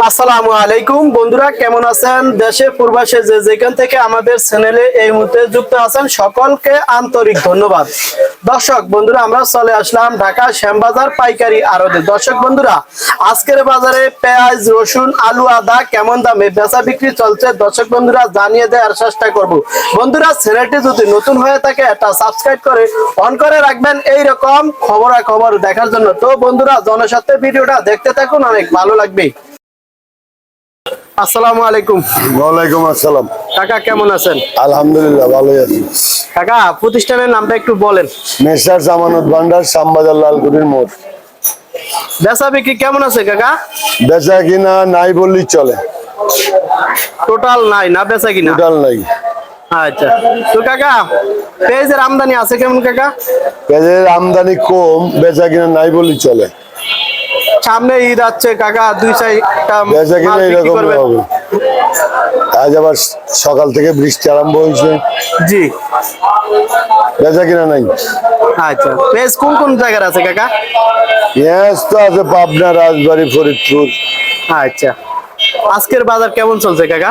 আসসালামু আলাইকুম। বন্ধুরা, কেমন আছেন? দেশে, পূর্বাসে যে যেখান থেকে আমাদের চ্যানেলে এই মুহূর্তে যুক্ত আছেন, সকলকে আন্তরিক ধন্যবাদ। দর্শক, বন্ধুরা, আমরা চলে আসলাম ঢাকা শ্যামবাজার পাইকারি আড়তে। দর্শক, বন্ধুরা, আজকের বাজারে পেঁয়াজ, রসুন, আলু, আদা কেমন দামে বেচা বিক্রি চলছে? দর্শক, বন্ধুরা, জানিয়ে দেওয়ার চেষ্টা করব। বন্ধুরা, চ্যানেলটি যদি নতুন হয়ে থাকে, একটা সাবস্ক্রাইব করে অন করে রাখবেন। এই রকম খবরাখবর দেখার জন্য। তো, বন্ধুরা, জনস্বার্থে ভিডিওটা দেখতে থাকুন, অনেক ভালো লাগবে। আসসালামু আলাইকুম। ওয়ালাইকুম আসসালাম। কাকা কেমন আছেন? আলহামদুলিল্লাহ ভালোই আছি। কাকা প্রতিষ্ঠানের নামটা একটু বলেন। মেসার জামানত ভান্ডার শ্যামবাজার লালকুটির মোড়। বেচা বিক্রি কেমন আছে কাকা? বেচা কিনা নাই বললেই চলে। টোটাল নাই না বেচা কিনা? টোটাল নাই। আচ্ছা। তো কাকা পেঁয়াজের আমদানি আছে কেমন কাকা? পেঁয়াজের আমদানি কম বেচা কিনা নাই বললেই চলে। সামনে ঈদ আছে কাকা দুই চারটা এরকম হবে। আজ আবার সকাল থেকে বৃষ্টি আরম্ভ হয়েছে। জি। বেচা কিনা নাই? আচ্ছা পেঁয়াজ কোন কোন জায়গার আছে কাকা? পেঁয়াজ তো আছে পাবনা রাজবাড়ি ফরিদপুর। আচ্ছা। আজকের বাজার কেমন চলছে কাকা?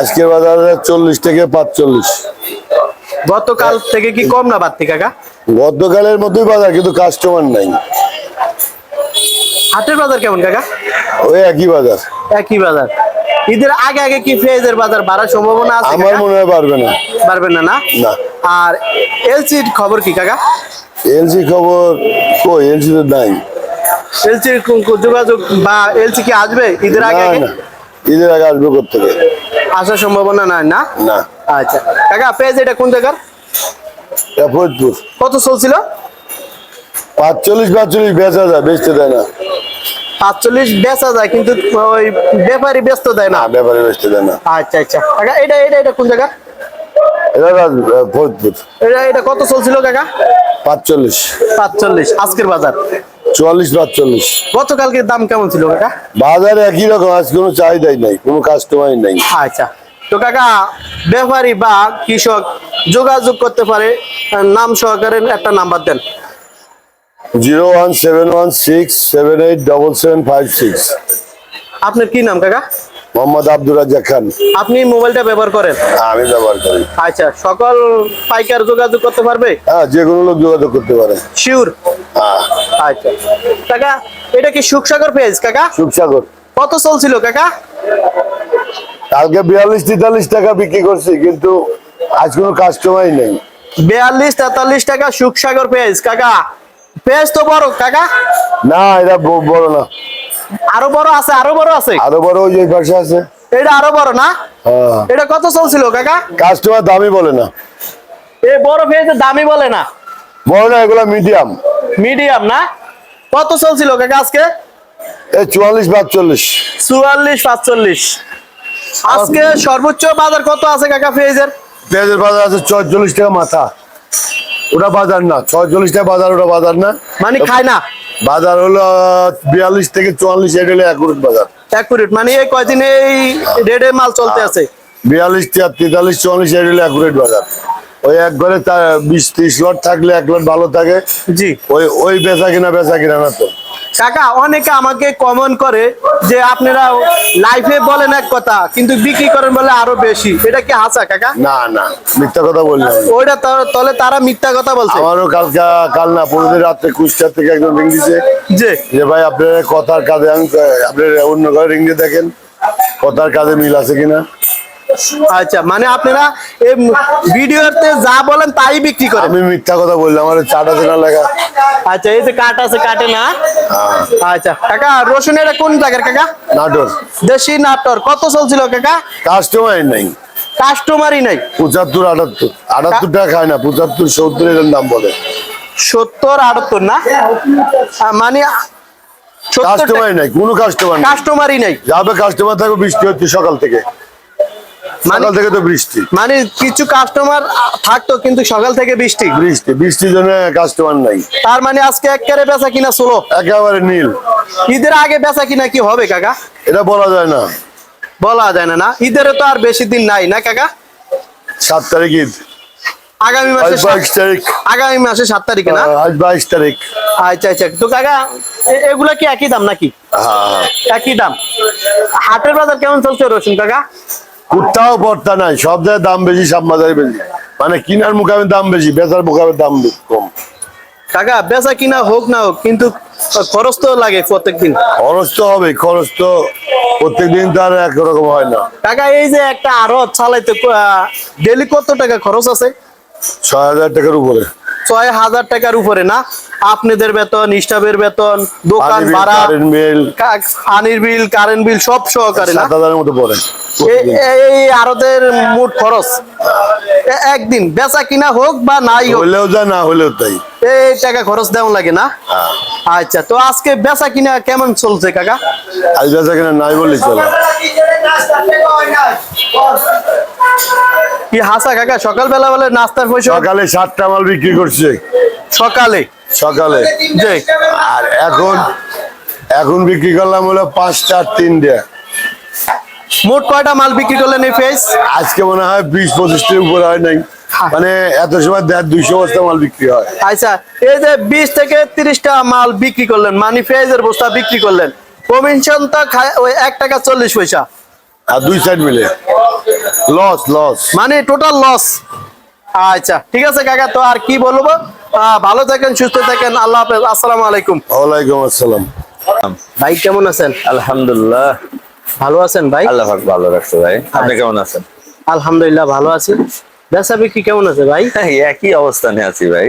আজকের বাজার চল্লিশ থেকে পাঁচচল্লিশ। গতকাল থেকে কি কম না বাড়তি কাকা? গতকালের মতোই বাজার কিন্তু কাস্টমার নাই। হাটের বাজার কেমন কাকা? ওই একই বাজার। একই বাজার। ঈদের আগে আগে কি পেঁয়াজের বাজার বাড়ার সম্ভাবনা আছে আমার মনে হয় পারবে না। পারবেন না না? না। আর এলসির খবর কি কাকা? এলসি খবর কই? এলসি তো নাই। এলসির যোগাযোগ বা এলসি কি আসবে ঈদের আগে আগে? ঈদের আগে আসবে থেকে আসার সম্ভাবনা নাই না? না। আচ্ছা। কাকা পেঁয়াজ এটা কোন জায়গার? ফরিদপুর। কত চলছিল? পাঁচচল্লিশ পাঁচচল্লিশ বেচা যায় বেচতে দেয় না। পাঁচচল্লিশ বেচা যায় কিন্তু ওই ব্যাপারী ব্যস্ত দেয় না। ব্যাপারে বেচতে দেয় না। আচ্ছা আচ্ছা। কাকা এটা এটা এটা কোন জায়গা? এটা এটা কত চলছিল কাকা? পাঁচচল্লিশ। পাঁচচল্লিশ আজকের বাজার। চুয়াল্লিশ পাঁচচল্লিশ দাম কেমন ছিল কাকা? বাজারে একই রকম আজ কোনো চাহিদাই নাই কোনো কাস্টমারই নাই। আচ্ছা। তো কাকা ব্যাপারী বা কৃষক যোগাযোগ করতে পারে নাম সহকারে একটা নাম্বার দেন। Zero one seven one six seven eight double seven five six. আপনার কি নাম কাকা? মোহাম্মদ আব্দুর রাজ্জাক খান। আপনি মোবাইলটা ব্যবহার করেন? আমি ব্যবহার করি। আচ্ছা সকল পাইকার যোগাযোগ করতে পারবে? হ্যাঁ যে কোনো লোক যোগাযোগ করতে পারে। শিওর হ্যাঁ। আচ্ছা। কাকা এটা কি সুখসাগর পেজ কাকা? সুখসাগর। কত চলছিল কাকা? কালকে বিয়াল্লিশ তেতাল্লিশ টাকা বিক্রি করছি কিন্তু আজ কোনো কাস্টমারই নেই। বিয়াল্লিশ তেতাল্লিশ টাকা সুখসাগর পেজ কাকা। পেজ তো বড় কাকা? না এটা বড় না। আরও বড় আছে আরও বড় আছে? আরও বড় ওই পাশে আছে। এটা আরও বড় না? হ্যাঁ। এটা কত চলছিল কাকা? কাস্টমার দামি বলে না। এই বড় পেজের দামি বলে না। বড় না এগুলো মিডিয়াম মিডিয়াম না? কত চলছিল কাকা আজকে? এই চুয়াল্লিশ পাঁচচল্লিশ। চুয়াল্লিশ পাঁচচল্লিশ। আজকে সর্বোচ্চ বাজার কত আছে কাকা পেঁয়াজের? পেঁয়াজের বাজার আছে ছয়চল্লিশ টাকা মাথা। ওটা বাজার না ছয়চল্লিশটা বাজার ওটা বাজার না। মানে খায় না? বাজার হলো বিয়াল্লিশ থেকে চুয়াল্লিশ এটা হলো একুরেট বাজার। অ্যাকুরেট মানে এই কয়দিন এই রেডে মাল চলতে আছে? বিয়াল্লিশ তেতাল্লিশ চুয়াল্লিশ এটা হলো একুরেট বাজার। ওই এক ঘরে বিশ ত্রিশ লট থাকলে এক লট ভালো থাকে। জি। ওই ওই বেচা কিনা বেচা কিনা না তো। কাকা অনেকে আমাকে কমন করে যে আপনারা লাইফে বলেন এক কথা কিন্তু বিক্রি করেন বলে আরও বেশি। এটা কি হাসা কাকা? না না মিথ্যা কথা বললাম ওইটা তলে তারা মিথ্যা কথা বলছে। আমারও কালকে কাল না পনেরো রাত্রে কুষ্টার থেকে একজন রিং দিছে। যে যে ভাই আপনার কথার কাজে আমি আপনার অন্য ঘরে রিং দিয়ে দেখেন কথার কাজে মিল আছে কিনা? আচ্ছা মানে আপনারা এই ভিডিওতে যা বলেন তাই বিক্রি করেন। আমি মিথ্যা কথা বললাম আমার চাটা চেনা লেখা। আচ্ছা এই যে কাঠ আছে কাটে না? আচ্ছা কাকা রসুন এটা কোন জায়গার কাকা? নাটোর। দেশি নাটর। কত চলছিল কাকা? কাস্টমার নাই। কাস্টমারই নাই। পঁচাত্তর আটাত্তর। আটাত্তর টাকা খায় না পঁচাত্তর সত্তর এরকম দাম বলে। সত্তর আটাত্তর না? মানে কাস্টমার নাই কোনো কাস্টমার কাস্টমারই নাই। যাবে কাস্টমার থাকবে বৃষ্টি হচ্ছে সকাল থেকে। সকাল থেকে তো বৃষ্টি। মানে কিছু কাস্টমার থাকতো কিন্তু সকাল থেকে বৃষ্টি। বৃষ্টি বৃষ্টির জন্য কাস্টমার নাই। তার মানে আজকে একেবারে বেচা কিনা ষোলো। একেবারে নীল। ঈদের আগে বেচা কিনা কি হবে কাকা? এটা বলা যায় না। বলা যায় না না? ঈদেরও তো আর বেশি দিন নাই না কাকা? সাত তারিখ ঈদ। আগামী মাসে বাইশ তারিখ। আগামী মাসে সাত তারিখে না? আজ বাইশ তারিখ। আচ্ছা আচ্ছা। তো কাকা এগুলা কি একই দাম নাকি? হ্যাঁ। একই দাম। হাটের বাজার কেমন চলছে রসুন কাকা? কোথাও পড়তা নাই সব জায়গায় দাম বেশি সব বাজারে বেশি। মানে কিনার মুখামে দাম বেশি বেচার মুখামে দাম কম। কাকা বেচা কিনা হোক না হোক কিন্তু খরচ তো লাগে প্রত্যেকদিন। খরচ তো হবে খরচ তো প্রত্যেকদিন তো আর একরকম হয় না। কাকা এই যে একটা আরও চালাইতে ডেলি কত টাকা খরচ আছে? ছয় হাজার টাকার উপরে। ছয় হাজার টাকার উপরে না? আপনাদের বেতন স্টাফের বেতন দোকান ভাড়া বিল পানির বিল কারেন্ট বিল সব সহকারে সাত হাজারের মতো পড়ে এই আরতের মোট খরচ একদিন বেচা কিনা হোক বা নাই হোক। হইলেও যা না হইলেও তাই। এই টাকা খরচ দেওয়া লাগে না? হ্যাঁ। আচ্ছা তো আজকে বেচা কিনা কেমন চলছে কাকা? আজ বেচা কিনা নাই বললেই চলে। কি হাসা কাকা? সকালবেলা বলে নাস্তার পয়সা? সকালে সাতটা মাল বিক্রি করছে। সকালে? সকালে। আর এখন এখন বিক্রি করলাম হলো পাঁচটা তিনটে মোট কয়টা মাল বিক্রি করলেন এই ফেস? আজকে মনে হয় বিশ পঁচিশটির উপরে হয় নাই। মানে এত সময় দেড় দুইশো বস্তা মাল বিক্রি হয়। আচ্ছা এই যে বিশ থেকে তিরিশটা মাল বিক্রি করলেন মানে পেঁয়াজের বস্তা বিক্রি করলেন কমিশন তো খায় ওই এক টাকা চল্লিশ পয়সা। আর দুই সাইড মিলে। লস লস মানে টোটাল লস আচ্ছা ঠিক আছে কাকা তো আর কি বলব? ভালো থাকেন সুস্থ থাকেন। আল্লাহ হাফেজ। আসসালামু আলাইকুম। ওয়ালাইকুম আসসালাম। ভাই কেমন আছেন? আলহামদুলিল্লাহ। ভালো আছেন ভাই? আল্লাহ পাক ভালো রাখছে ভাই। আপনি কেমন আছেন? আলহামদুলিল্লাহ ভালো আছি। বেচা বিক্রি কেমন আছে ভাই? একই অবস্থানে আছি ভাই।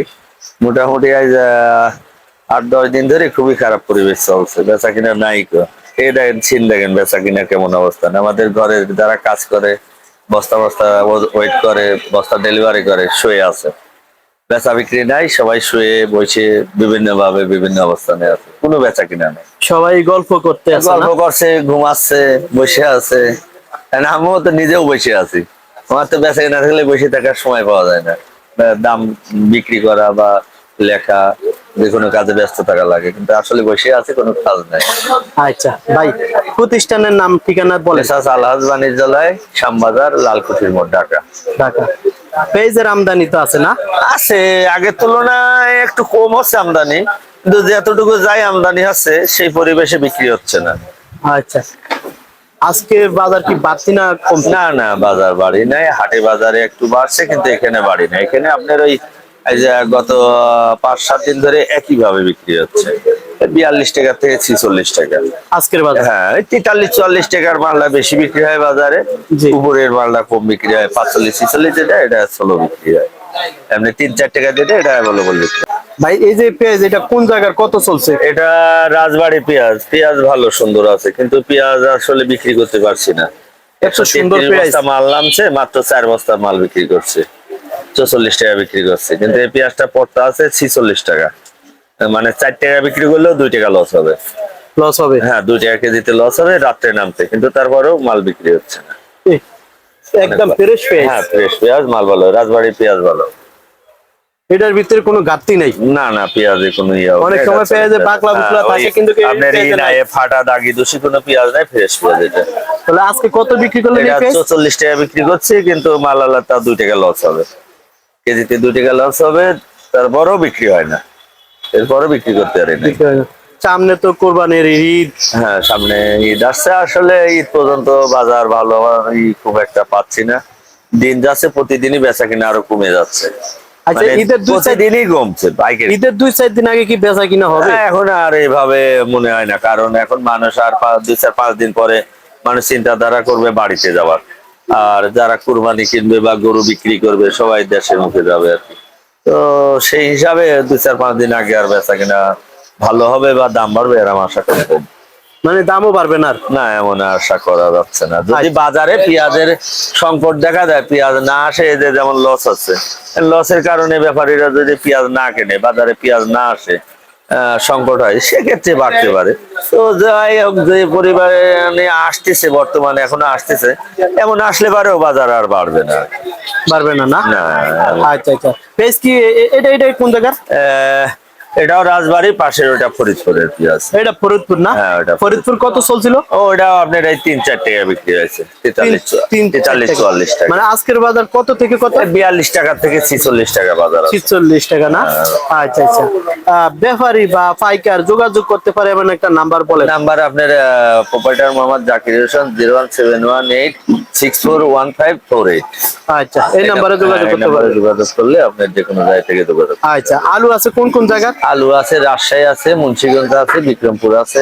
মোটামুটি আজ আহ, আট দশ দিন ধরে খুবই খারাপ পরিবেশ চলছে। বেচা কিনা নাই কো এই দেখেন ছিন দেখেন বেচা কিনা কেমন অবস্থান আমাদের ঘরে যারা কাজ করে বস্তা বস্তা ওয়েট করে বস্তা ডেলিভারি করে শুয়ে আছে। বেচা বিক্রি নাই সবাই শুয়ে বসে বিভিন্ন ভাবে বিভিন্ন অবস্থানে আছে। কোনো বেচা কিনা নেই। সবাই গল্প করতে আছে গল্প করছে ঘুমাচ্ছে বসে আছে। আমিও তো নিজেও বসে আছি। আমার তো বেঁচে না থাকলে বসে থাকার সময় পাওয়া যায় না। দাম বিক্রি করা বা লেখা যে কোনো কাজে ব্যস্ত থাকা লাগে কিন্তু আসলে বসে আছে কোনো কাজ নাই। আচ্ছা ভাই প্রতিষ্ঠানের নাম ঠিকানা বলে আলহাজ বাণিজ্যালয় শ্যামবাজার লালকুঠির মোড় ঢাকা। ঢাকা। পেঁয়াজের আমদানি তো আছে না? আছে আগের তুলনায় একটু কম হচ্ছে আমদানি কিন্তু যতটুকু যাই আমদানি আছে সেই পরিবেশে বিক্রি হচ্ছে না। আচ্ছা। আজকে বাজার কি বাড়তি না কম না না বাজার বাড়ি নাই হাটে বাজারে একটু বাড়ছে কিন্তু এখানে বাড়ি নাই। এখানে আপনার ওই এই যে গত পাঁচ সাত দিন ধরে একই ভাবে বিক্রি হচ্ছে। বিয়াল্লিশ টাকা থেকে ছিচল্লিশ টাকা। আজকের বাজার? হ্যাঁ তেতাল্লিশ চুয়াল্লিশ টাকার মালটা বেশি বিক্রি হয় বাজারে। উপরের মালটা কম বিক্রি হয় পাঁচচল্লিশ ছিচল্লিশ যেটা এটা ষোলো বিক্রি হয়। এমনি তিন চার টাকা যেটা এটা অ্যাভেলেবল বিক্রি ভাই এই যে পেঁয়াজ এটা কোন জায়গার কত চলছে? এটা রাজবাড়ি পেঁয়াজ। পেঁয়াজ ভালো সুন্দর আছে কিন্তু পেঁয়াজ আসলে বিক্রি করতে পারছি না। একশো সুন্দর সুন্দর পেঁয়াজ। মাল নামছে মাত্র চার বস্তা মাল বিক্রি করছে। চৌচল্লিশ টাকা বিক্রি করছে। কিন্তু এই পেঁয়াজটা পড়তে আছে ছিচল্লিশ টাকা। মানে চার টাকা বিক্রি করলেও দুই টাকা লস হবে। লস হবে? হ্যাঁ দুই টাকা কেজিতে লস হবে রাত্রে নামতে। কিন্তু তারপরেও মাল বিক্রি হচ্ছে না। একদম ফ্রেশ পেঁয়াজ। হ্যাঁ ফ্রেশ পেঁয়াজ মাল ভালো। রাজবাড়ি পেঁয়াজ ভালো। এটার ভিতরে কোনো ঘাটতি নেই? না না পেঁয়াজে কোনো ইয়ে হবে অনেক সময় পেঁয়াজে বাকলা বুকলা হ্যাঁ, থাকে কিন্তু আপনার ই পেঁয়াজে নাই। নাই। ফাটা দাগি দোষী কোনো পেঁয়াজ নাই ফ্রেশ পেঁয়াজ এটা। তাহলে আজকে কত বিক্রি করলেন এই এটা পেঁয়াজ? চল্লিশ টাকা বিক্রি করছে কিন্তু মাল আলা তা দুই টাকা লস হবে। কেজিতে দুই টাকা লস হবে তারপরও বিক্রি হয় না। এরপরও বিক্রি করতে পারি না। সামনে তো কোরবানির ঈদ। হ্যাঁ সামনে ঈদ আসছে। আসলে ঈদ পর্যন্ত বাজার ভালো খুব একটা পাচ্ছি না। দিন যাচ্ছে প্রতিদিনই বেচা কিনা আরও কমে যাচ্ছে। আচ্ছা মানে ঈদের দুই চার প্রতিদিনই কমছে ঈদের দুই চার দিন আগে কি বেচা কিনা হবে? হ্যাঁ, এখন আর এভাবে মনে হয় না। কারণ এখন মানুষ আর পাঁচ দুই চার পাঁচ দিন পরে মানুষ চিন্তাধারা করবে বাড়িতে যাওয়ার। আর যারা কুরবানি কিনবে বা গরু বিক্রি করবে সবাই দেশের মুখে যাবে আর কি। তো সেই হিসাবে দুই চার পাঁচ দিন আগে আর বেচা কিনা ভালো হবে বা দাম বাড়বে এরকম আশা করতে মানে দামও বাড়বে না না এমন আশা করা যাচ্ছে না। যদি বাজারে পেঁয়াজের সংকট দেখা যায় পেঁয়াজ না আসে যে যেমন লস আছে লসের কারণে ব্যাপারীরা যদি পেঁয়াজ না কেনে বাজারে পেঁয়াজ না আসে সংকট হয় সেক্ষেত্রে বাড়তে পারে। তো যাই হোক যে পরিবারে আসতেছে বর্তমানে এখনও আসতেছে এমন আসলে পারেও বাজার আর বাড়বে না। বাড়বে না না? আচ্ছা আচ্ছা। বেশ কি এটা এটা কোন জায়গার? আহ, এটাও রাজবাড়ি পাশের ওটা ফরিদপুরের পেঁয়াজ এটা ফরিদপুর না? হ্যাঁ, ওটা ফরিদপুর। কত চলছিল? ও ওটাও আপনার এই তিন চার টাকা বিক্রি হয়েছে। তেতাল্লিশ চুয়াল্লিশ টাকা। মানে আজকের বাজার কত থেকে কত? বিয়াল্লিশ টাকা থেকে ছিচল্লিশ টাকা বাজার ছিচল্লিশ টাকা না? আচ্ছা আচ্ছা। আহ, ব্যাপারী বা পাইকার যোগাযোগ করতে পারে এমন একটা নাম্বার বলে নাম্বার আপনার proprietor Mohammad Zakir Hossain zero one seven one eight six four one five four eight আচ্ছা এই নাম্বারে যোগাযোগ করতে যোগাযোগ করলে আপনার যে কোনো জায়গা থেকে যোগাযোগ আচ্ছা আলু আছে কোন কোন জায়গা আলু আছে রাজশাহী আছে মুন্সিগঞ্জ আছে বিক্রমপুর আছে।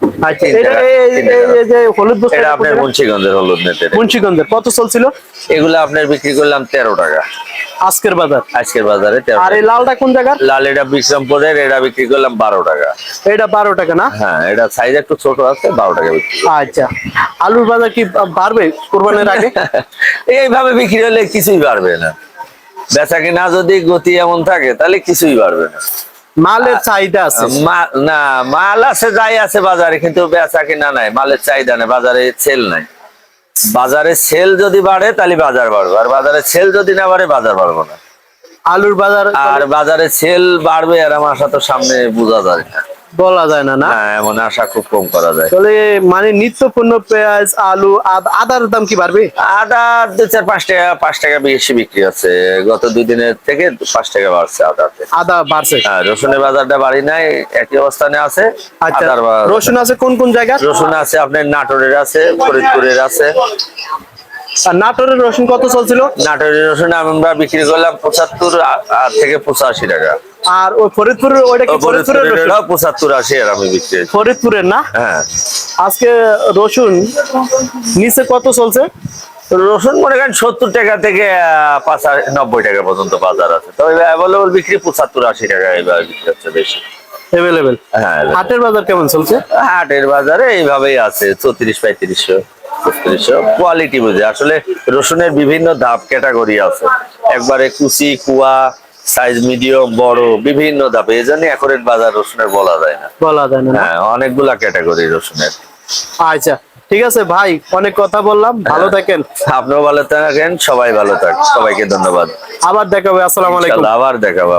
তিন এটা জায়গা, এই- তিন এই- জায়গা। এই যে হলুদ বস্তা এটা আপনার মুন্সিগঞ্জের হলুদ নেতে মুন্সিগঞ্জের। কত চলছিল? এগুলো আপনার বিক্রি করলাম তেরো টাকা। আজকের বাজার? আজকের বাজারে আর এই লালটা কোন জায়গার? লাল এটা বিক্রমপুরের এটা বিক্রি করলাম বারো টাকা। এটা বারো টাকা না? হ্যাঁ এটা সাইজ একটু ছোট আছে বারো টাকা বিক্রি আচ্ছা। আলুর বাজার কি বাড়বে কোরবানির আগে? এইভাবে বিক্রি হলে কিছুই বাড়বে না। বেচা কিনা যদি গতি এমন থাকে তাহলে কিছুই বাড়বে না। মালের চাহিদা আছে। না মাল আছে যাই আছে বাজারে কিন্তু বেচা কিনা নাই। মালের চাহিদা নাই বাজারে সেল নাই। বাজারে সেল যদি বাড়ে তাহলে বাজার বাড়বে। আর বাজারে সেল যদি না বাড়ে বাজার বাড়বো না। আলুর বাজার আর বাজারে সেল বাড়বে আর আমার সাথে সামনে বোঝা যায় না। বলা যায় না না? হ্যাঁ এমন আশা খুব কম করা যায়। তাহলে মানে নিত্য পণ্য পেঁয়াজ আলু আদার দাম কি বাড়বে? আদা দু চার পাঁচ টাকা পাঁচ টাকা বেশি বিক্রি আছে গত দুই দিনের থেকে পাঁচ টাকা বাড়ছে আদাতে। আদা বাড়ছে। হ্যাঁ রসুনের বাজারটা বাড়ি নাই একই অবস্থানে আছে। আচ্ছা আদার রসুন আছে কোন কোন জায়গা রসুন আছে আপনার নাটোরের আছে ফরিদপুরের আছে। নাটোরের রসুন কত চলছিল? নাটোরের রসুন আমরা বিক্রি করলাম পঁচাত্তর থেকে পঁচাশি টাকা। আর ওই ফরিদপুরের ওইটা কি ফরিদপুরের পঁচাত্তর আশি আর আমি বিক্রি ফরিদপুরের না? হ্যাঁ। আজকে রসুন নিচে কত চলছে? রসুন মনে করেন সত্তর টাকা থেকে নব্বই টাকা পর্যন্ত বাজার আছে। তবে অ্যাভেলেবল বিক্রি পঁচাত্তর আশি টাকা এইভাবে বিক্রি হচ্ছে বেশি। এভেলেবেল হ্যাঁ হাটের বাজার কেমন চলছে? হাটের বাজারে এইভাবেই আছে চৌত্রিশ পঁয়ত্রিশশো কোয়ালিটি বুঝে। আসলে রসুনের বিভিন্ন ধাপ ক্যাটাগরি আছে। একবারে কুচি কুয়া সাইজ মিডিয়াম বড় বিভিন্ন দাপে এই জন্য এখন বাজার রসুনের বলা যায় না। বলা যায় না? হ্যাঁ অনেকগুলা ক্যাটাগরি রসুনের। আচ্ছা ঠিক আছে ভাই অনেক কথা বললাম ভালো থাকেন। আপনিও ভালো থাকেন সবাই ভালো থাক সবাইকে ধন্যবাদ। আবার দেখাবো আসসালামু আলাইকুম। আবার দেখাবো